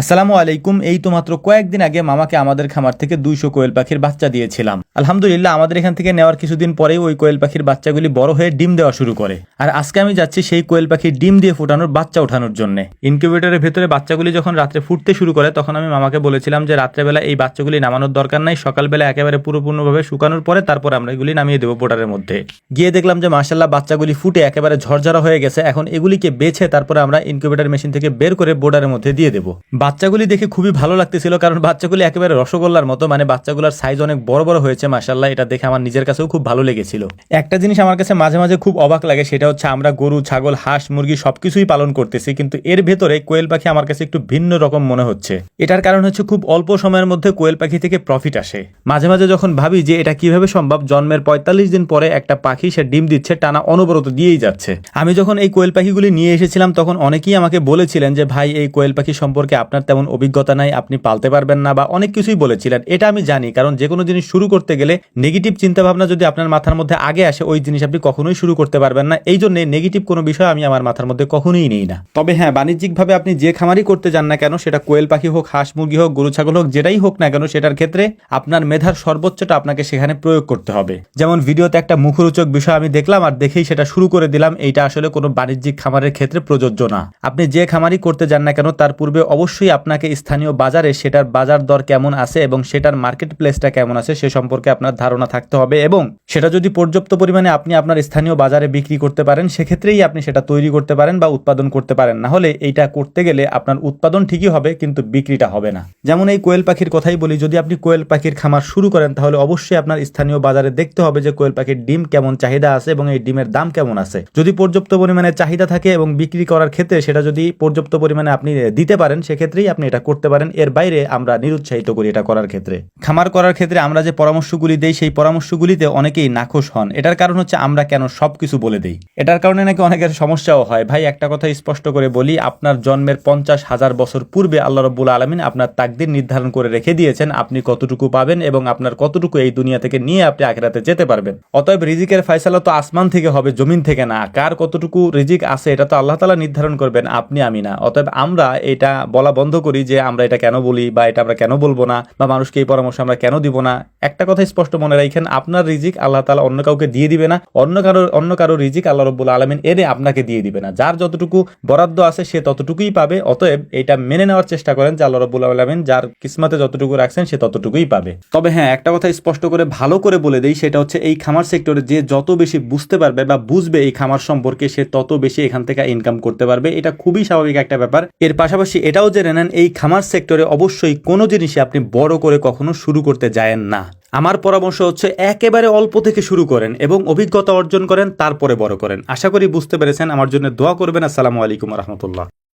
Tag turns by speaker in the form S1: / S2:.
S1: আসসালামু আলাইকুম, এই তো মাত্র কয়েকদিন আগে মামাকে আমাদের খামার থেকে দুইশো কোয়েল পাখির বাচ্চা দিয়েছিলাম। আলহামদুলিল্লাহ, আমাদের এখান থেকে নেওয়ার কিছুদিন পরেই ওই কোয়েল পাখির বাচ্চাগুলি বড় হয়ে ডিম দেওয়া শুরু করে। আর আজকে আমি যাচ্ছি সেই কোয়েল পাখির ডিম দিয়ে ফুটানোর বাচ্চা ওঠানোর জন্য। ইনকিউবেটরের ভেতরে বাচ্চাগুলি যখন রাত্রে ফুটতে শুরু করে, তখন আমি মামাকে বলেছিলাম যে, রাত্রেবেলা এই বাচ্চাগুলি নামানোর দরকার নাই, সকালবেলা একেবারে পুরোপূর্ণভাবে শুকানোর পরে তারপর আমরা এগুলি নামিয়ে দেবো পোটারের মধ্যে। গিয়ে দেখলাম যে মার্শাল্লাহ বাচ্চাগুলি ফুটে একেবারে ঝরঝরা হয়ে গেছে, এখন এগুলিকে বেছে তারপরে আমরা ইনকিউবেটর মেশিন থেকে বের করে বোর্ডারের মধ্যে দিয়ে দেবো। বাচ্চাগুলি দেখে খুবই ভালো লাগতেছিল, কারণ বাচ্চাগুলি একেবারে রসগোল্লার মতো মানে বাচ্চাগুলোর সাইজ অনেক বড় বড় হয়েছে মাসাল্লাহ এটা দেখে আমার নিজের কাছেও খুব ভালো লেগেছিল। একটা জিনিস আমার কাছে মাঝে মাঝে খুব অবাক লাগে, সেটা হচ্ছে আমরা গরু, ছাগল, হাঁস, মুরগি সবকিছুই পালন করতেছি, কিন্তু এর ভেতরে কোয়েল পাখি আমার কাছে একটু ভিন্ন রকম মনে হচ্ছে। এটার কারণ হচ্ছে খুব অল্প সময়ের মধ্যে কোয়েল পাখি থেকে প্রফিট আসে। মাঝে মাঝে যখন ভাবি যে এটা কীভাবে সম্ভব, জন্মের পঁয়তাল্লিশ দিন পরে একটা পাখি সে ডিম দিচ্ছে, টানা অনবরত দিয়েই যাচ্ছে। আমি যখন এই কোয়েল পাখিগুলি নিয়ে এসেছিলাম, তখন অনেকেই আমাকে বলেছিলেন যে, ভাই, এই কোয়েল পাখি সম্পর্কে আপনার তেমন অভিজ্ঞতা নাই, আপনি পালতে পারবেন না বা অনেক কিছুই বলেছিলেন। এটা আমি জানি, কারণ যে কোনো জিনিস শুরু করতে গেলে নেগেটিভ চিন্তাভাবনা যদি আপনার মাথার মধ্যে আগে আসে, ওই জিনিস আপনি কখনোই শুরু করতে পারবেন না। এই জন্য নেগেটিভ কোনো বিষয় আমি আমার মাথার মধ্যে কখনোই নেই না। তবে হ্যাঁ বাণিজ্যিকভাবে আপনি যে খামারই করতে যান না কেন, সেটা কোয়েল পাখি হোক, হাঁস মুরগি হোক, গরু, ছাগল হোক, যেটাই হোক না কেন, সেটার ক্ষেত্রে আপনার মেধার সর্বোচ্চটা আপনাকে সেখানে প্রয়োগ করতে হবে। যেমন ভিডিওতে একটা মুখরোচক বিষয় আমি দেখলাম আর দেখেই সেটা শুরু করে দিলাম, এইটা আসলে কোনো বাণিজ্যিক খামারের ক্ষেত্রে প্রযোজ্য না। আপনি যে খামারই করতে যান না কেন, তার পূর্বে অবশ্যই আপনাকে স্থানীয় বাজারে সেটার বাজার দর কেমন আছে এবং সেটার মার্কেট প্লেসটা কেমন আছে সে সম্পর্কে আপনার ধারণা থাকতে হবে এবং সেটা যদি পর্যাপ্ত পরিমাণে আপনি আপনার স্থানীয় বাজারে বিক্রি করতে পারেন, সেক্ষেত্রেই আপনি সেটা তৈরি করতে পারেন বা উৎপাদন করতে পারেন। না হলে এইটা করতে গেলে আপনার উৎপাদন ঠিকই হবে, কিন্তু বিক্রিটা হবে না। যেমন এই কোয়েল পাখির কথাই বলি, যদি আপনি কোয়েল পাখির খামার শুরু করেন, তাহলে অবশ্যই আপনার স্থানীয় বাজারে দেখতে হবে যে কোয়েল পাখির ডিম কেমন চাহিদা আছে এবং এই ডিমের দাম কেমন আছে। যদি পর্যাপ্ত পরিমাণে চাহিদা থাকে এবং বিক্রি করার ক্ষেত্রে সেটা যদি পর্যাপ্ত পরিমাণে আপনি দিতে পারেন সেক্ষেত্রেই আপনি এটা করতে পারেন। এর বাইরে আমরা নিরুৎসাহিত করি এটা করার ক্ষেত্রে। খামার করার ক্ষেত্রে আমরা যে পরামর্শগুলি দেই, সেই পরামর্শগুলিতে অনেকেই নাখোশ হন। এটার কারণ হচ্ছে আমরা কেন সবকিছু বলে দেই। এটার কারণে নাকি অনেকের সমস্যাও হয়। ভাই, একটা কথা স্পষ্ট করে বলি, আপনার জন্মের পঞ্চাশ হাজার বছর পূর্বে আল্লাহ রব্বুল আলমিন আপনার তাকদির নির্ধারণ করে রেখে দিয়েছেন, আপনি কতটুকু পাবেন এবং আপনার কতটুকু এই দুনিয়া থেকে নিয়ে আপনি আখেরাতে যেতে পারবেন। অতএব রিজিকের ফয়সালা তো আসমান থেকে হবে, জমিন থেকে না। কার কতটুকু রিজিক আছে, এটা তো আল্লাহ তালা নির্ধারণ করবেন, আপনি আমি না। অতএব আমরা এটা বলা বন্ধ করি যে আমরা এটা কেন বলি বা এটা আমরা কেন বলব না বা মানুষকে এই পরামর্শ আমরা কেন দিব না? একটা কথা স্পষ্ট মনে রাখেন, আপনার রিজিক আল্লাহ তালা অন্য কাউকে দিয়ে দিবে না। অন্য কারও অন্য কারও রিজিক আল্লাহ রব্বুল আলমিন এনে আপনাকে দিয়ে দিবে না। যার যতটুকু বরাদ্দ আছে সে ততটুকুই পাবে, অতএব এটা মেনে নেওয়ার চেষ্টা করেন যে আল্লাহ রব্বুল আলমিন যার কিসমতে যতটুকু রাখছেন সে ততটুকুই পাবে। তবে হ্যাঁ একটা কথা স্পষ্ট করে ভালো করে বলে দেই, সেটা হচ্ছে এই খামার সেক্টরে যে যত বেশি বুঝতে পারবে বা বুঝবে এই খামার সম্পর্কে সে তত বেশি এখান থেকে ইনকাম করতে পারবে। এটা খুবই স্বাভাবিক একটা ব্যাপার। এর পাশাপাশি এটাও জেনে নেন, এই খামার সেক্টরে অবশ্যই কোনো জিনিসই আপনি বড় করে কখনো শুরু করতে যায়েন না। আমার পরামর্শ হচ্ছে, একেবারে অল্প থেকে শুরু করেন এবং অভিজ্ঞতা অর্জন করেন, তারপরে বড় করেন। আশা করি বুঝতে পেরেছেন। আমার জন্য দোয়া করবেন। আসসালামু আলাইকুম রহমতুল্লাহ।